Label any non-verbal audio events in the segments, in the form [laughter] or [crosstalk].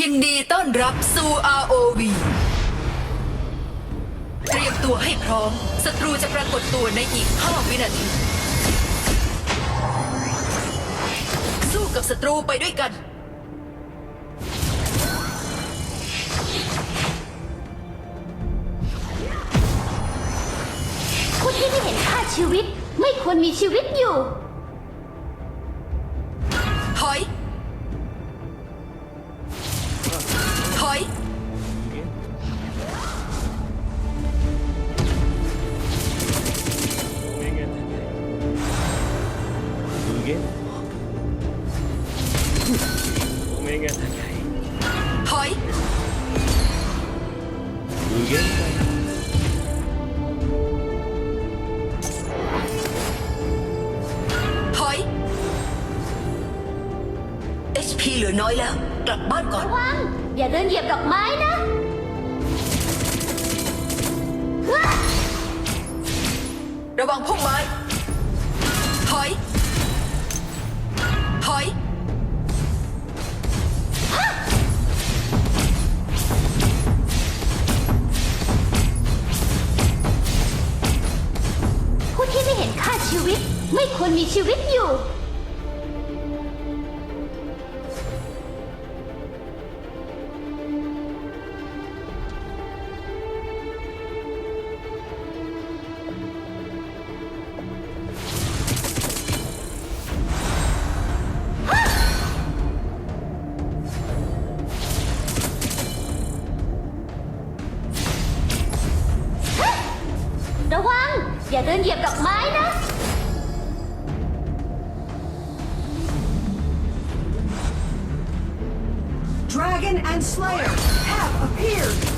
ยินดีต้อนรับสู่ ROV เตรียมตัวให้พร้อม ศัตรูจะปรากฏตัวในอีก 5 วินาที สู้กับศัตรูไปด้วยกันผู้ที่ไม่เห็นค่าชีวิต ไม่ควรมีชีวิตอยู่ ถอย HP เหลือน้อยแล้ว กลับบ้านก่อน ระวังอย่าเดินเหยียบดอกไม้นะว้าระวังพุ่มไม้ when we shoot at you. Đồ hoang, và dẹp độc mái đó and Slayer have appeared.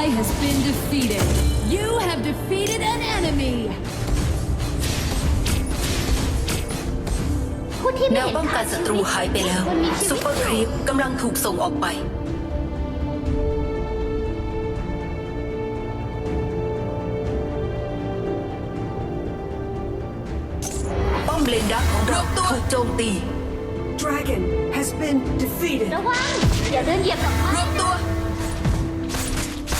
ally has been defeated. You have defeated an enemy. ผู้ที่แนไม่วเห็นป้องกัค่านศัชีตรูวิตหายไปแล้วควรมีชีซุปวิตเปอร์อครียู่ปกำลังถูกส่งออกไป ป้อมเลนดักของเราถูกโจมตี Dragon has been defeated. ระวังอย่าเดินเหยียบดอกไม้รวมตัว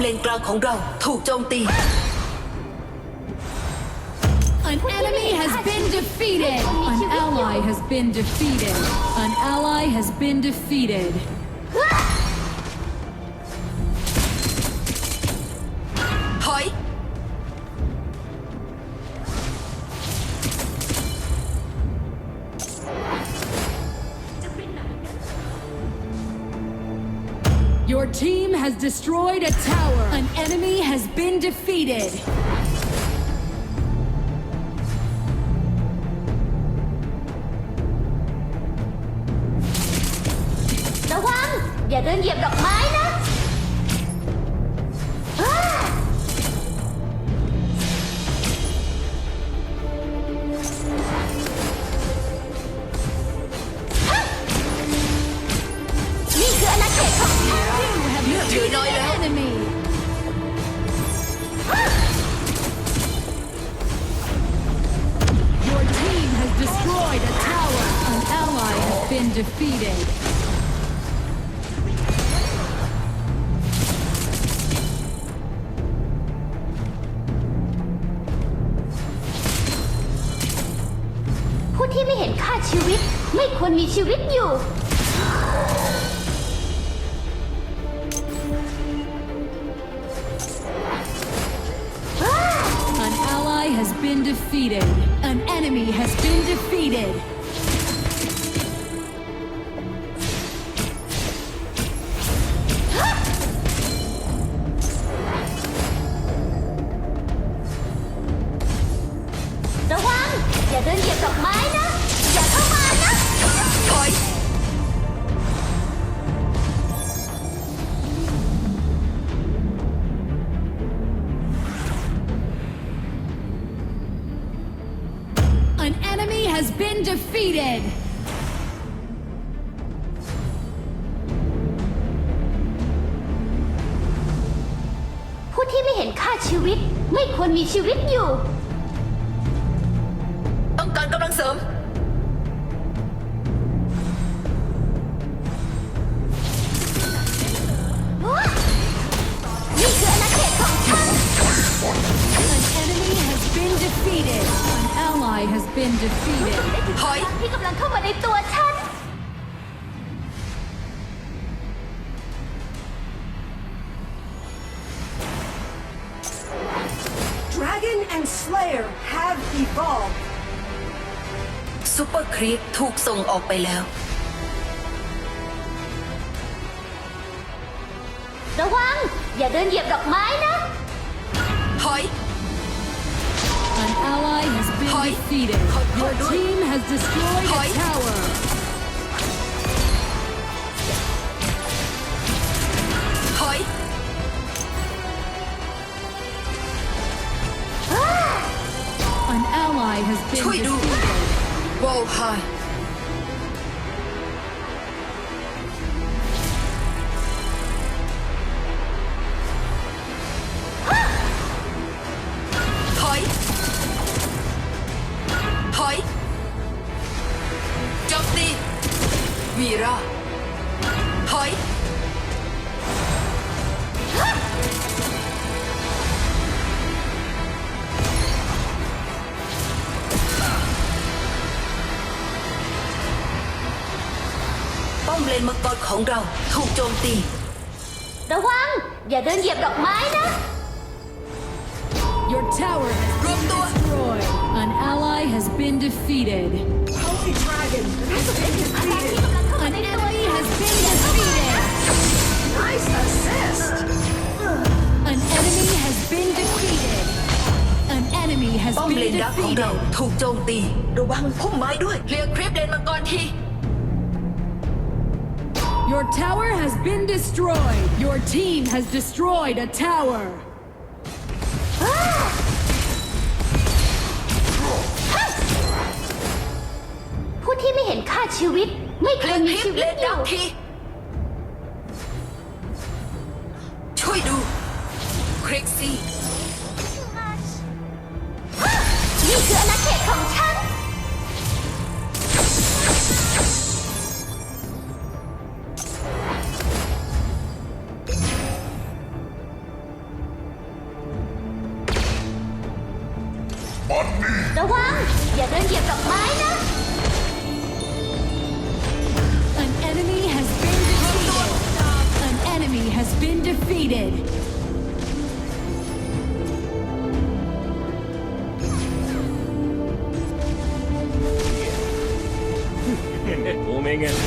เลนกลางของเราถูกโจมตี An enemy has been defeated. An ally has been defeated. An ally has been defeated. Team has destroyed a tower. An enemy has been defeated. ระ ไม่เห็นค่าชีวิต ไม่ควรมีชีวิตอยู่ An ally has been defeated. An enemy has been defeated. ที่ไม่เห็นค่าชีวิต ไม่ควรมีชีวิตอยู่ ต้องการกำลังเสริม นี่คืออาณาเขตของฉัน An enemy has been defeated. An ally has been defeated. ถอยที่กำลังเข้ามาในตัวฉัน Dragon and Slayer have evolved. ซูเปอร์ครีปถูกส่งออกไปแล้ว ระวัง อย่าเดินเหยียบดอกไม้นะ ถอย An ally has been Hi. defeated. Your team has destroyed Hi. a tower. Thôi đủ Vô hài Thôi Thôi Chọc đi. Mira Thôi Thôi นมังกรของเราถูกโจมตี ระวัง อย่าเดินเหยียบดอกไม้นะ Your tower has รวมตัว destroyed. An ally has been defeated. Holy Dragon has been defeated. An enemy has been defeated. Nice assist. An enemy has been defeated. An enemy has ป้อมเล been นดักของเรา defeated. ถูกโจมตี ระวังพุ่มไม้ด้วยเคลียร์คลิปเลนมังกรที Your tower has been destroyed. Your team has destroyed a tower. ผู้ที่ไม่เห็นค่าชีวิต ไม่ เค คว ลี ร ยร์ มี คลิ ชี ป วิ เล ต น อ ดั ยู่ กที ช่วยดู คริกซี่ ระวัง อย่าเดินเหยียบกับไม้นะ An enemy has been defeated. An enemy has been defeated. [laughs]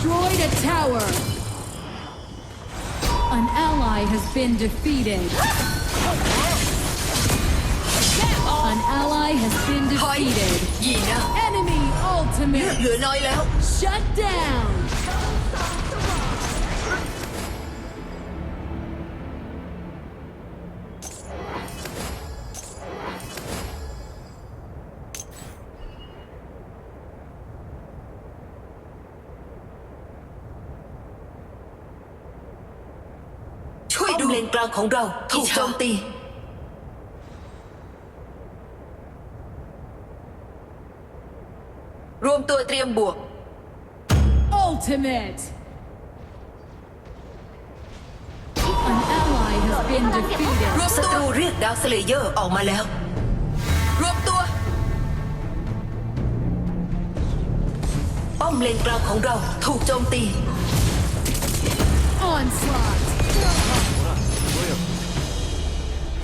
destroyed a tower. An ally has been defeated. An ally has been defeated. Enemy ultimate. Shut down. เลนกลางของเราถูกโจมตี รวมตัวเตรียมบวก Ultimate. An ally has been defeated. รวมศัตรูเรียกดาวสเลเยอร์ออกมาแล้ว รวมตัว ป้อมเลนกลางของเราถูกโจมตี Onslaught.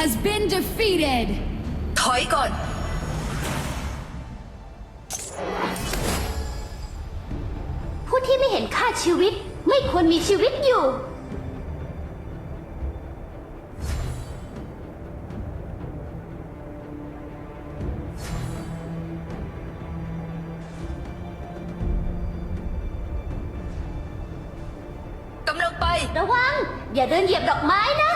has been defeated. ถอยก่อน ผู้ที่ไม่เห็นค่าชีวิตไม่ควรมีชีวิตอยู่ กำลังไป ระวัง อย่าเดินเหยียบดอกไม้นะ